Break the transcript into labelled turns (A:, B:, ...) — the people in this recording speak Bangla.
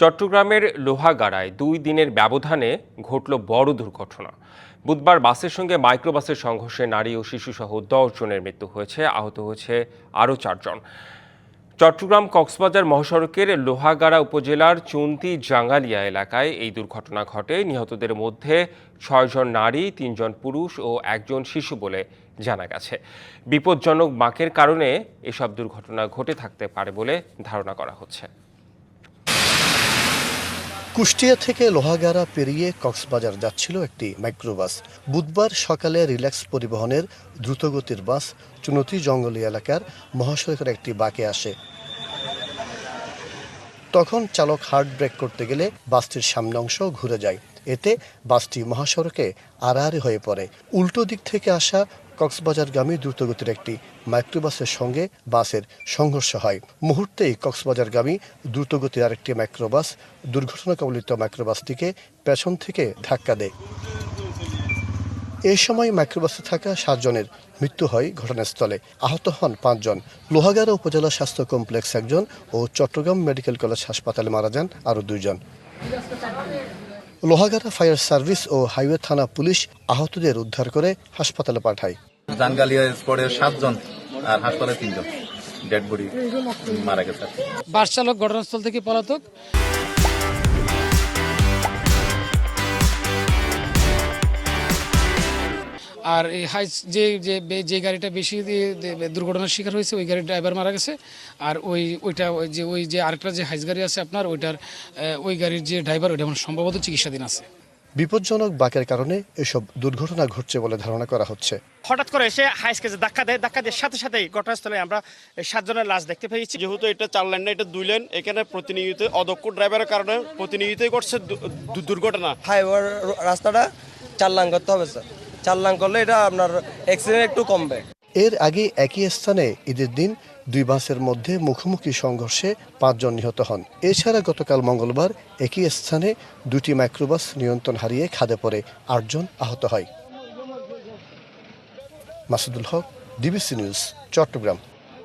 A: চট্টগ্রামের লোহাগাড়ায় দুই দিনের ব্যবধানে ঘটল বড় দুর্ঘটনা। বুধবার বাসের সঙ্গে মাইক্রোবাসের সংঘর্ষে নারী ও শিশুসহ দশ জনের মৃত্যু হয়েছে, আহত হয়েছে আরও চারজন চট্টগ্রাম কক্সবাজার মহাসড়কের লোহাগাড়া উপজেলার চুন্তি জাঙ্গালিয়া এলাকায় এই দুর্ঘটনা ঘটে। নিহতদের মধ্যে ছয়জন নারী তিনজন পুরুষ ও একজন শিশু বলে জানা গেছে। বিপজ্জনক বাঁকের কারণে এসব দুর্ঘটনা ঘটে থাকতে পারে বলে ধারণা করা হচ্ছে।
B: কুষ্টিয়া থেকে লোহাগাড়া পেরিয়ে কক্সবাজার যাচ্ছিল একটি মাইক্রোবাস। বুধবার সকালে রিল্যাক্স পরিবহনের দ্রুতগতির বাস চুনতি জঙ্গলি এলাকার মহাসড়কের একটি বাঁকে আসে। তখন চালক হার্ড ব্রেক করতে গেলে বাসটির সামনে অংশ ঘুরে যায়। এতে বাসটি মহাসড়কে আড়াআড়ি হয়ে পড়ে। উল্টো দিক থেকে আসা কক্সবাজারগামী দ্রুতগতির একটি মাইক্রোবাসের সঙ্গে বাসের সংঘর্ষ হয়। মুহূর্তেই কক্সবাজারগামী দ্রুতগতির আরেকটি মাইক্রোবাস দুর্ঘটনা কবলিত মাইক্রোবাসটিকে পেছন থেকে ধাক্কা দেয়। এই সময় মাইক্রোবাসে থাকা সাতজনের মৃত্যু হয় ঘটনাস্থলে। আহত হন পাঁচজন। লোহাগাড়া উপজেলা স্বাস্থ্য কমপ্লেক্স একজন ও চট্টগ্রাম মেডিকেল কলেজ হাসপাতালে মারা যান আরও দুইজন। লোহাগাড়া ফায়ার সার্ভিস ও হাইওয়ে থানা পুলিশ আহতদের উদ্ধার করে হাসপাতালে পাঠায়।
C: জানগালিয়া স্পটের সাতজন আর হাসপাতালে তিনজন। ডেড বডি মারা গেছে।
D: বাস চালক ঘটনাস্থল থেকে পলাতক। আর এই হাই যে যে গাড়িটা বেশি দুর্ঘটনার শিকার হয়েছে ওই গাড়ির ড্রাইভার মারা গেছে। আর ওই ওইটা ওই যে ওই যে আরেকটা যে হাইস গাড়ি আছে আপনার ওইটার ওই গাড়ির যে ড্রাইভার ওইটা এখন সম্ভবত চিকিৎসাধীন আছে।
B: বিপজ্জনক বাকের কারণে এসব দুর্ঘটনা ঘটছে বলে ধারণা করা হচ্ছে।
E: হঠাৎ করে এসে হাইসকে ধাক্কা দেয় ধাক্কা দেওয়ার সাথে সাথেই ঘটনাস্থলে আমরা সাতজনের লাশ দেখতে পেয়েছি।
F: যেহেতু এটা চার লাইন না এটা দুই লাইন এখানে প্রতিনিয়ত অদক্ষ ড্রাইভারের কারণে প্রতিনিয়তই ঘটছে দুর্ঘটনা।
G: হাইওয়ে রাস্তাটা চার লাইন করতে হবে স্যার লাইন করলে এটা আপনার অ্যাক্সিডেন্ট একটু কমবে।
B: এর আগে একই স্থানে ঈদের দিন দুই বাসের মধ্যে মুখোমুখি সংঘর্ষে পাঁচজন নিহত হন। এছাড়া গতকাল মঙ্গলবার একই স্থানে দুটি মাইক্রোবাস নিয়ন্ত্রণ হারিয়ে খাদে পড়ে আটজন আহত হয়। Masudul Haque, DBC news, Chattogram.